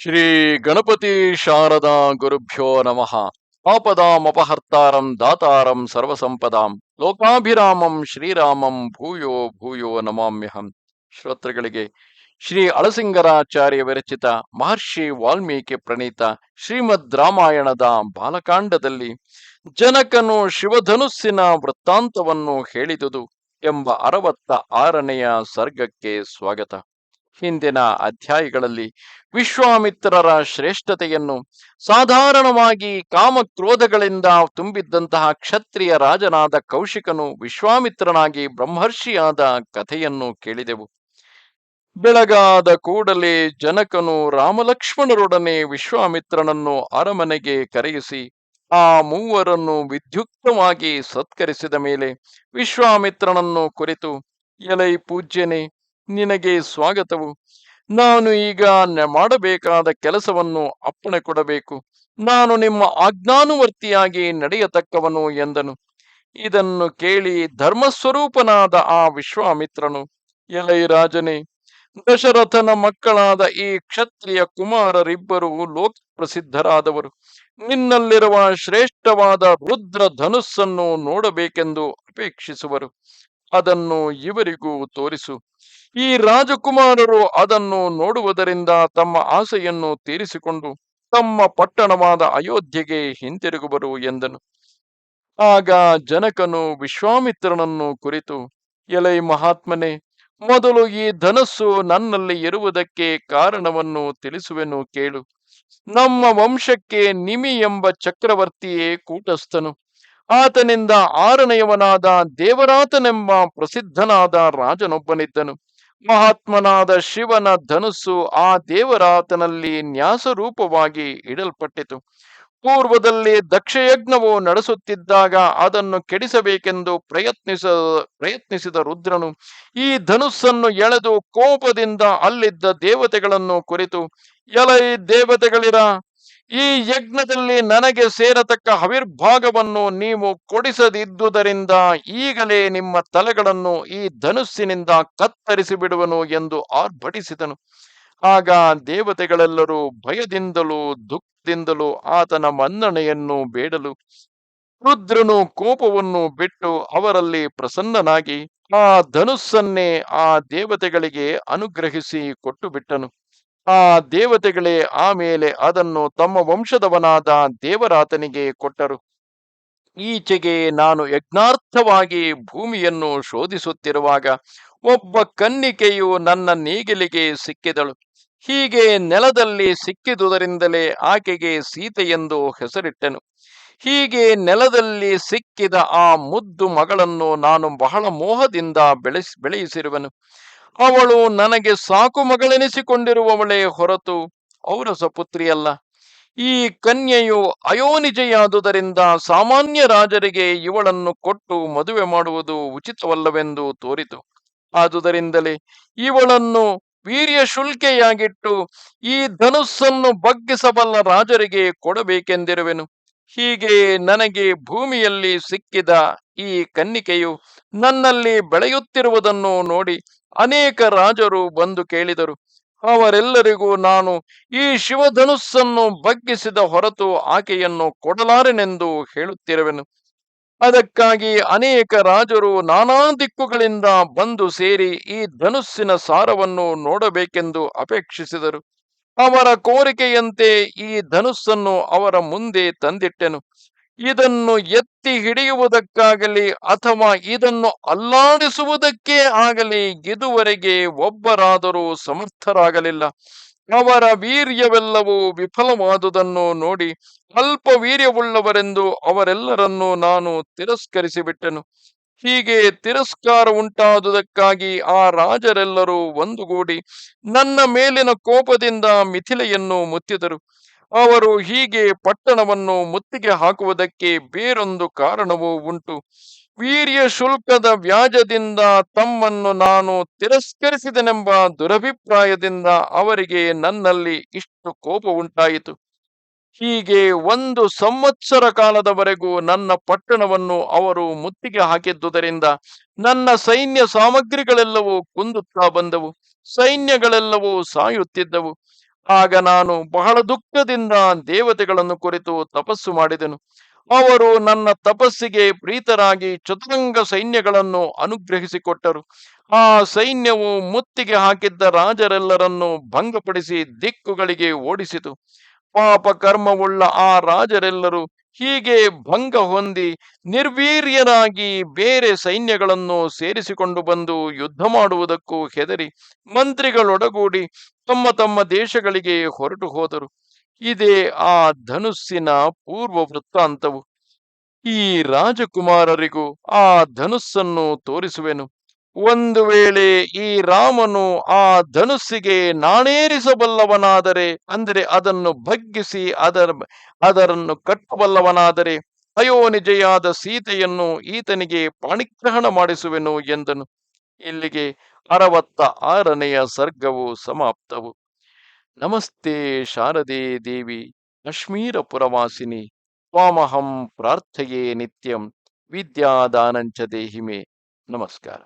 ಶ್ರೀ ಗಣಪತಿ ಶಾರದಾ ಗುರುಭ್ಯೋ ನಮಃ. ಆಪದಾಮಪಹರ್ತಾರಂ ದಾತಾರಂ ಸರ್ವಸಂಪದಾಂ. ಲೋಕಾಭಿರಾಮಂ ಶ್ರೀರಾಮಂ ಭೂಯೋ ಭೂಯೋ ನಮಾಮ್ಯಹಂ. ಶ್ರೋತೃಗಳಿಗೆ ಶ್ರೀ ಅಳಸಿಂಗರಾಚಾರ್ಯ ವಿರಚಿತ ಮಹರ್ಷಿ ವಾಲ್ಮೀಕಿ ಪ್ರಣೀತ ಶ್ರೀಮದ್ ರಾಮಾಯಣದ ಬಾಲಕಾಂಡದಲ್ಲಿ ಜನಕನು ಶಿವಧನುಸ್ಸಿನ ವೃತ್ತಾಂತವನ್ನು ಹೇಳಿದುದು ಎಂಬ ಅರವತ್ತ ಆರನೆಯ ಸರ್ಗಕ್ಕೆ ಸ್ವಾಗತ. ಹಿಂದಿನ ಅಧ್ಯಾಯಗಳಲ್ಲಿ ವಿಶ್ವಾಮಿತ್ರರ ಶ್ರೇಷ್ಠತೆಯನ್ನು ಸಾಧಾರಣವಾಗಿ ಕಾಮಕ್ರೋಧಗಳಿಂದ ತುಂಬಿದ್ದಂತಹ ಕ್ಷತ್ರಿಯ ರಾಜನಾದ ಕೌಶಿಕನು ವಿಶ್ವಾಮಿತ್ರನಾಗಿ ಬ್ರಹ್ಮರ್ಷಿಯಾದ ಕಥೆಯನ್ನು ಕೇಳಿದೆವು. ಬೆಳಗಾದ ಕೂಡಲೇ ಜನಕನು ರಾಮಲಕ್ಷ್ಮಣರೊಡನೆ ವಿಶ್ವಾಮಿತ್ರನನ್ನು ಅರಮನೆಗೆ ಕರೆಯಿಸಿ, ಆ ಮೂವರನ್ನು ವಿದ್ಯುಕ್ತವಾಗಿ ಸತ್ಕರಿಸಿದ ಮೇಲೆ ವಿಶ್ವಾಮಿತ್ರನನ್ನು ಕುರಿತು, ಎಲೈ ಪೂಜ್ಯನೇ ನಿನಗೆ ಸ್ವಾಗತವು. ನಾನು ಈಗ ಮಾಡಬೇಕಾದ ಕೆಲಸವನ್ನು ಅಪ್ಪಣೆ ಕೊಡಬೇಕು. ನಾನು ನಿಮ್ಮ ಆಜ್ಞಾನುವರ್ತಿಯಾಗಿ ನಡೆಯತಕ್ಕವನು ಎಂದನು. ಇದನ್ನು ಕೇಳಿ ಧರ್ಮಸ್ವರೂಪನಾದ ಆ ವಿಶ್ವಾಮಿತ್ರನು, ಎಲೈ ರಾಜನೇ, ದಶರಥನ ಮಕ್ಕಳಾದ ಈ ಕ್ಷತ್ರಿಯ ಕುಮಾರರಿಬ್ಬರು ಲೋಕ ಪ್ರಸಿದ್ಧರಾದವರು ನಿನ್ನಲ್ಲಿರುವ ಶ್ರೇಷ್ಠವಾದ ರುದ್ರ ಧನುಸ್ಸನ್ನು ನೋಡಬೇಕೆಂದು ಅಪೇಕ್ಷಿಸುವರು. ಅದನ್ನು ಇವರಿಗೂ ತೋರಿಸು. ಈ ರಾಜಕುಮಾರರು ಅದನ್ನು ನೋಡುವುದರಿಂದ ತಮ್ಮ ಆಸೆಯನ್ನು ತೀರಿಸಿಕೊಂಡು ತಮ್ಮ ಪಟ್ಟಣವಾದ ಅಯೋಧ್ಯೆಗೆ ಹಿಂತಿರುಗುವರು ಎಂದನು. ಆಗ ಜನಕನು ವಿಶ್ವಾಮಿತ್ರನನ್ನು ಕುರಿತು, ಎಲೈ ಮಹಾತ್ಮನೆ, ಮೊದಲು ಈ ಧನಸ್ಸು ನನ್ನಲ್ಲಿ ಇರುವುದಕ್ಕೆ ಕಾರಣವನ್ನು ತಿಳಿಸುವೆನು ಕೇಳು. ನಮ್ಮ ವಂಶಕ್ಕೆ ನಿಮಿ ಎಂಬ ಚಕ್ರವರ್ತಿಯೇ ಕೂಟಸ್ಥನು. ಆತನಿಂದ ಆರನೆಯವನಾದ ದೇವರಾತನೆಂಬ ಪ್ರಸಿದ್ಧನಾದ ರಾಜನೊಬ್ಬನಿದ್ದನು. ಮಹಾತ್ಮನಾದ ಶಿವನ ಧನುಸ್ಸು ಆ ದೇವರಾತನಲ್ಲಿ ನ್ಯಾಸರೂಪವಾಗಿ ಇಡಲ್ಪಟ್ಟಿತು. ಪೂರ್ವದಲ್ಲಿ ದಕ್ಷಯಜ್ಞವು ನಡೆಸುತ್ತಿದ್ದಾಗ ಅದನ್ನು ಕೆಡಿಸಬೇಕೆಂದು ಪ್ರಯತ್ನಿಸ, ಪ್ರಯತ್ನಿಸಿದ ರುದ್ರನು ಈ ಧನುಸ್ಸನ್ನು ಎಳೆದು ಕೋಪದಿಂದ ಅಲ್ಲಿದ್ದ ದೇವತೆಗಳನ್ನು ಕುರಿತು, ಎಲೈ ದೇವತೆಗಳಿರ ಈ ಯಜ್ಞದಲ್ಲಿ ನನಗೆ ಸೇರತಕ್ಕ ಹವಿರ್ಭಾಗವನ್ನು ನೀವು ಕೊಡಿಸದಿದ್ದುದರಿಂದ ಈಗಲೇ ನಿಮ್ಮ ತಲೆಗಳನ್ನು ಈ ಧನುಸ್ಸಿನಿಂದ ಕತ್ತರಿಸಿ ಬಿಡುವನು ಎಂದು ಆರ್ಭಟಿಸಿದನು. ಆಗ ದೇವತೆಗಳೆಲ್ಲರೂ ಭಯದಿಂದಲೂ ದುಃಖದಿಂದಲೂ ಆತನ ಮನ್ನಣೆಯನ್ನು ಬೇಡಲು ರುದ್ರನು ಕೋಪವನ್ನು ಬಿಟ್ಟು ಅವರಲ್ಲಿ ಪ್ರಸನ್ನನಾಗಿ ಆ ಧನುಸ್ಸನ್ನೇ ಆ ದೇವತೆಗಳಿಗೆ ಅನುಗ್ರಹಿಸಿ ಕೊಟ್ಟು ಬಿಟ್ಟನು ಆ ದೇವತೆಗಳೇ ಆಮೇಲೆ ಅದನ್ನು ತಮ್ಮ ವಂಶದವನಾದ ದೇವರಾತನಿಗೆ ಕೊಟ್ಟರು. ಈಚೆಗೆ ನಾನು ಯಜ್ಞಾರ್ಥವಾಗಿ ಭೂಮಿಯನ್ನು ಶೋಧಿಸುತ್ತಿರುವಾಗ ಒಬ್ಬ ಕನ್ನಿಕೆಯು ನನ್ನ ನೀಗಿಲಿಗೆ ಸಿಕ್ಕಿದಳು. ಹೀಗೆ ನೆಲದಲ್ಲಿ ಸಿಕ್ಕಿದುದರಿಂದಲೇ ಆಕೆಗೆ ಸೀತೆ ಎಂದು ಹೆಸರಿಟ್ಟನು. ಹೀಗೆ ನೆಲದಲ್ಲಿ ಸಿಕ್ಕಿದ ಆ ಮುದ್ದು ಮಗಳನ್ನು ನಾನು ಬಹಳ ಮೋಹದಿಂದ ಬೆಳೆಸ್ ಬೆಳೆಯಿಸಿರುವೆನು. ಅವಳು ನನಗೆ ಸಾಕು ಮಗಳೆನಿಸಿಕೊಂಡಿರುವವಳೇ ಹೊರತು ಅವರ ಸಪುತ್ರಿಯಲ್ಲ. ಈ ಕನ್ಯೆಯು ಅಯೋನಿಜೆಯಾದುದರಿಂದ ಸಾಮಾನ್ಯ ರಾಜರಿಗೆ ಇವಳನ್ನು ಕೊಟ್ಟು ಮದುವೆ ಮಾಡುವುದು ಉಚಿತವಲ್ಲವೆಂದು ತೋರಿತು. ಆದುದರಿಂದಲೇ ಇವಳನ್ನು ವೀರ್ಯ ಶುಲ್ಕೆಯಾಗಿಟ್ಟು ಈ ಧನುಸ್ಸನ್ನು ಬಗ್ಗಿಸಬಲ್ಲ ರಾಜರಿಗೆ ಕೊಡಬೇಕೆಂದಿರುವೆನು. ಹೀಗೆ ನನಗೆ ಭೂಮಿಯಲ್ಲಿ ಸಿಕ್ಕಿದ ಈ ಕನ್ನಿಕೆಯು ನನ್ನಲ್ಲಿ ಬೆಳೆಯುತ್ತಿರುವುದನ್ನು ನೋಡಿ ಅನೇಕ ರಾಜರು ಬಂದು ಕೇಳಿದರು. ಅವರೆಲ್ಲರಿಗೂ ನಾನು ಈ ಶಿವಧನುಸ್ಸನ್ನು ಬಗ್ಗಿಸಿದ ಹೊರತು ಆಕೆಯನ್ನು ಕೊಡಲಾರೆನೆಂದು ಹೇಳುತ್ತಿರುವೆನು. ಅದಕ್ಕಾಗಿ ಅನೇಕ ರಾಜರು ನಾನಾ ದಿಕ್ಕುಗಳಿಂದ ಬಂದು ಸೇರಿ ಈ ಧನುಸ್ಸಿನ ಸಾರವನ್ನು ನೋಡಬೇಕೆಂದು ಅಪೇಕ್ಷಿಸಿದರು. ಅವರ ಕೋರಿಕೆಯಂತೆ ಈ ಧನುಸ್ಸನ್ನು ಅವರ ಮುಂದೆ ತಂದಿಟ್ಟೆನು. ಇದನ್ನು ಎತ್ತಿ ಹಿಡಿಯುವುದಕ್ಕಾಗಲಿ ಅಥವಾ ಇದನ್ನು ಅಲ್ಲಾಡಿಸುವುದಕ್ಕೆ ಆಗಲಿ ಇದುವರೆಗೆ ಒಬ್ಬರಾದರೂ ಸಮರ್ಥರಾಗಲಿಲ್ಲ. ಅವರ ವೀರ್ಯವೆಲ್ಲವೂ ವಿಫಲವಾದುದನ್ನು ನೋಡಿ ಅಲ್ಪ ವೀರ್ಯವುಳ್ಳವರೆಂದು ಅವರೆಲ್ಲರನ್ನೂ ನಾನು ತಿರಸ್ಕರಿಸಿಬಿಟ್ಟೆನು. ಹೀಗೆ ತಿರಸ್ಕಾರ ಉಂಟಾದುದಕ್ಕಾಗಿ ಆ ರಾಜರೆಲ್ಲರೂ ಒಂದುಗೂಡಿ ನನ್ನ ಮೇಲಿನ ಕೋಪದಿಂದ ಮಿಥಿಲೆಯನ್ನು ಮುತ್ತಿದರು. ಅವರು ಹೀಗೆ ಪಟ್ಟಣವನ್ನು ಮುತ್ತಿಗೆ ಹಾಕುವುದಕ್ಕೆ ಬೇರೊಂದು ಕಾರಣವೂ ಉಂಟು. ವೀರ್ಯ ಶುಲ್ಕದ ವ್ಯಾಜದಿಂದ ತಮ್ಮನ್ನು ನಾನು ತಿರಸ್ಕರಿಸಿದನೆಂಬ ದುರಭಿಪ್ರಾಯದಿಂದ ಅವರಿಗೆ ನನ್ನಲ್ಲಿ ಇಷ್ಟು ಕೋಪ ಉಂಟಾಯಿತು. ಹೀಗೆ ಒಂದು ಸಂವತ್ಸರ ಕಾಲದವರೆಗೂ ನನ್ನ ಪಟ್ಟಣವನ್ನು ಅವರು ಮುತ್ತಿಗೆ ಹಾಕಿದ್ದುದರಿಂದ ನನ್ನ ಸೈನ್ಯ ಸಾಮಗ್ರಿಗಳೆಲ್ಲವೂ ಕುಂದುತ್ತಾ ಬಂದವು. ಸೈನ್ಯಗಳೆಲ್ಲವೂ ಸಾಯುತ್ತಿದ್ದವು. ಆಗ ನಾನು ಬಹಳ ದುಃಖದಿಂದ ದೇವತೆಗಳನ್ನು ಕುರಿತು ತಪಸ್ಸು ಮಾಡಿದೆನು. ಅವರು ನನ್ನ ತಪಸ್ಸಿಗೆ ಪ್ರೀತರಾಗಿ ಚತುರಂಗ ಸೈನ್ಯಗಳನ್ನು ಅನುಗ್ರಹಿಸಿಕೊಟ್ಟರು. ಆ ಸೈನ್ಯವು ಮುತ್ತಿಗೆ ಹಾಕಿದ್ದ ರಾಜರೆಲ್ಲರನ್ನು ಭಂಗಪಡಿಸಿ ದಿಕ್ಕುಗಳಿಗೆ ಓಡಿಸಿತು. ಪಾಪ ಕರ್ಮವುಳ್ಳ ಆ ರಾಜರೆಲ್ಲರೂ ಹೀಗೆ ಭಂಗ ಹೊಂದಿ ನಿರ್ವೀರ್ಯನಾಗಿ ಬೇರೆ ಸೈನ್ಯಗಳನ್ನು ಸೇರಿಸಿಕೊಂಡು ಬಂದು ಯುದ್ಧ ಮಾಡುವುದಕ್ಕೂ ಹೆದರಿ ಮಂತ್ರಿಗಳೊಡಗೂಡಿ ತಮ್ಮ ತಮ್ಮ ದೇಶಗಳಿಗೆ ಹೊರಟು ಹೋದರು. ಇದೇ ಆ ಧನುಸ್ಸಿನ ಪೂರ್ವ ವೃತ್ತಾಂತವು. ಈ ರಾಜಕುಮಾರರಿಗೂ ಆ ಧನುಸ್ಸನ್ನು ತೋರಿಸುವೆನು. ಒಂದು ವೇಳೆ ಈ ರಾಮನು ಆ ಧನುಸ್ಸಿಗೆ ನಾಣೇರಿಸಬಲ್ಲವನಾದರೆ ಅಂದರೆ ಅದನ್ನು ಬಗ್ಗಿಸಿ ಅದರ, ಅದರನ್ನು ಕಟ್ಟಬಲ್ಲವನಾದರೆ ಅಯೋನಿಜೆಯಾದ ಸೀತೆಯನ್ನು ಈತನಿಗೆ ಪಾಣಿಗ್ರಹಣ ಮಾಡಿಸುವೆನು ಎಂದನು. ಇಲ್ಲಿಗೆ ಅರವತ್ತ ಆರನೆಯ ಸರ್ಗವು ಸಮಾಪ್ತವು. ನಮಸ್ತೆ ಶಾರದೆ ದೇವಿ ಕಾಶ್ಮೀರ ಪುರವಾಸಿನಿ ತ್ವಾಮಹಂ ಪ್ರಾರ್ಥೆಯೇ ನಿತ್ಯಂ, ವಿದ್ಯಾದಾನಂಚ ದೇಹಿಮೆ. ನಮಸ್ಕಾರ.